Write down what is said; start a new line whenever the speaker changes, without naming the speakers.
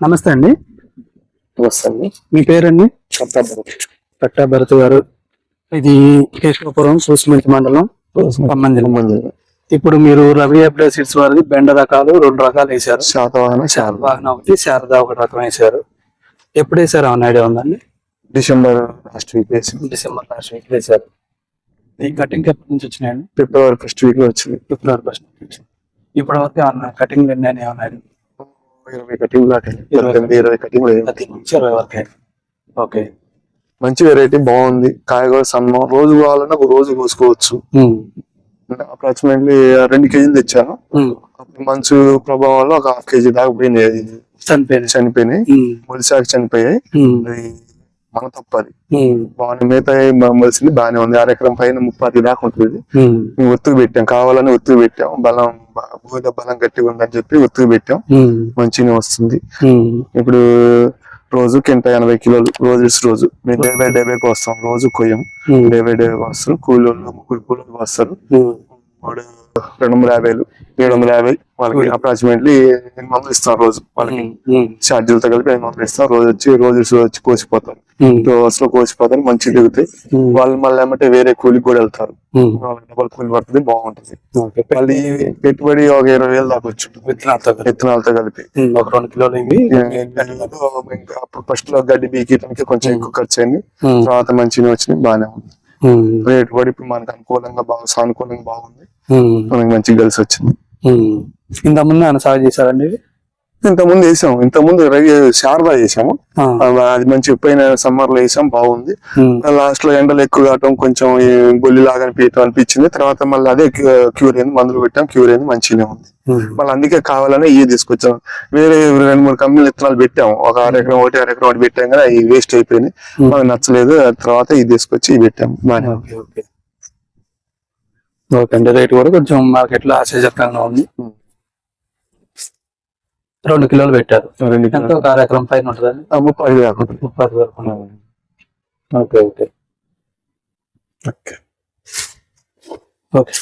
నమస్తే అండి.
వస్తుంది
మీ పేరండి? భరత్. గారు. ఇది కేశవపురం సూసిమెంట్ మండలం. జిల్లా ఇప్పుడు మీరు రవి అప్డే సీడ్స్ వారిది బెండ రకాలు రెండు రకాలు వేశారు.
శాతవాహన శారద.
వాహన ఒకటి శారదా ఒక రకం వేశారు. ఎప్పుడు వేశారు? అవున ఐడియా ఉందండి?
డిసెంబర్ లాస్ట్ వీక్ వేసి
డిసెంబర్ లాస్ట్ వీక్ వేశారు. ఈ కటింగ్ ఎప్పటి నుంచి వచ్చినాయండి?
ఫిబ్రవరి ఫస్ట్ వీక్లో వచ్చింది.
ఫిబ్రవరి ఫస్ట్ ఇప్పటి వరకు ఏమన్నా కటింగ్ ఎన్ని ఉన్నాయి
ఇరవై కటింగ్ దాకా ఇరవై కటింగ్
ఇరవై వరకు. ఓకే.
మంచి వెరైటీ బాగుంది. కాయ కూడా సన్నం. రోజు కావాలన్నా ఒక రోజు కోసుకోవచ్చు. అప్రాక్సిమేట్లీ రెండు కేజీలు తెచ్చాను. మంచు ప్రభావం వల్ల ఒక హాఫ్ కేజీ దాకా పోయినాయి.
చనిపోయినాయి.
చనిపోయినాయి.
ఉమ్.
మొలిసాకి చనిపోయాయి. మన తప్పది. బాగుంది మిగతా మొలిసింది బాగానే ఉంది. అర ఎకరం పైన ముప్పై దాకా ఉంటుంది. మేము ఒత్తుకు పెట్టాం. కావాలని ఒత్తుకు పెట్టాం. బలం బ- భూమిలో బలం గట్టిగా ఉందని చెప్పి ఒత్తుకు పెట్టాం. మంచిగా వస్తుంది. ఇప్పుడు రోజు కింట ఎనభై కిలోలు రోజు ఇసు రోజు. మేము డెబ్బై డెబ్బైకి వస్తాం రోజు కొయ్యం.
ఉమ్.
డెబ్బై డెబ్బైకి వస్తారు కూలీలు ముగ్గురు కూలీలు వస్తారు. వాడు రెండు వందల యాభైలు ఏడు వందల యాభై వాళ్ళకి అప్రాక్సిమేట్లీ ఎనిమిది వందలు ఇస్తాం రోజు వాళ్ళకి. ఛార్జీలతో కలిపి ఎనిమిది వందలు ఇస్తాం రోజు వచ్చి రోజు వచ్చి కోసిపోతారు. టూ అవర్స్లో కోసిపోతారు మంచిగా దిగుతాయి. వాళ్ళు మళ్ళీ ఏమంటే వేరే కూలికి కూడా వెళ్తారు. వాళ్ళకి డబల్ కూలి పడుతుంది బాగుంటుంది. మళ్ళీ పెట్టుబడి ఒక ఇరవై వేలు దాకా వచ్చి.
విత్తనాలతో కలిపి.
విత్తనాలతో కలిపి.
ఒక రెండు కిలోలు
అప్పుడు ఫస్ట్లో గడ్డి బీకడానికి కొంచెం ఎక్కువ ఖర్చు అయింది. తర్వాత మంచిగా వచ్చినాయి బాగానే ఉంది. రేట్ కూడా ఇప్పుడు మనకు అనుకూలంగా బాగా సానుకూలంగా బాగుంది
ఉమ్.
మనకి మంచిగా కలిసి వచ్చింది
ఉమ్. ఇంత ముందు ఆయన సాగు చేశారండి ఇవి?
ఇంత ముందు వేసాం ఇంత ముందు రవి శారదా వేసాము
ఆ.
అది మంచి పోయిన సమ్మర్లో వేసాం బాగుంది. లాస్ట్లో ఎండలు ఎక్కువ కావటం కొంచెం ఈ బొల్లి లాగా అనిపించడం అనిపించింది. తర్వాత మళ్ళీ అదే క్యూర్ అయింది. మందులు పెట్టాం క్యూర్ అయింది మంచిగానే ఉంది. మళ్ళీ అందుకే కావాలని ఇవి తీసుకొచ్చాం. వేరే రెండు మూడు కంపెనీలు విత్తనాలు పెట్టాం ఒక అర ఎకరం ఒకటి అర ఎకరం ఒకటి పెట్టాం కానీ అవి వేస్ట్ అయిపోయినాయి. మనకు నచ్చలేదు. తర్వాత ఇది తీసుకొచ్చి ఇవి పెట్టాం. బాగానే ఉంది.
ఓకే అండి రేట్ కూడా కొంచెం మార్కెట్లో ఆశ్చర్యకరంగా ఉంది. రెండు కిలోలు పెట్టారు.
రెండు
ఎంత. ఒక అర ఎకరం పైన ఉంటుందండి
ముప్పై.
ముప్పై వరకు. Okay okay.
ఓకే.
ఓకే.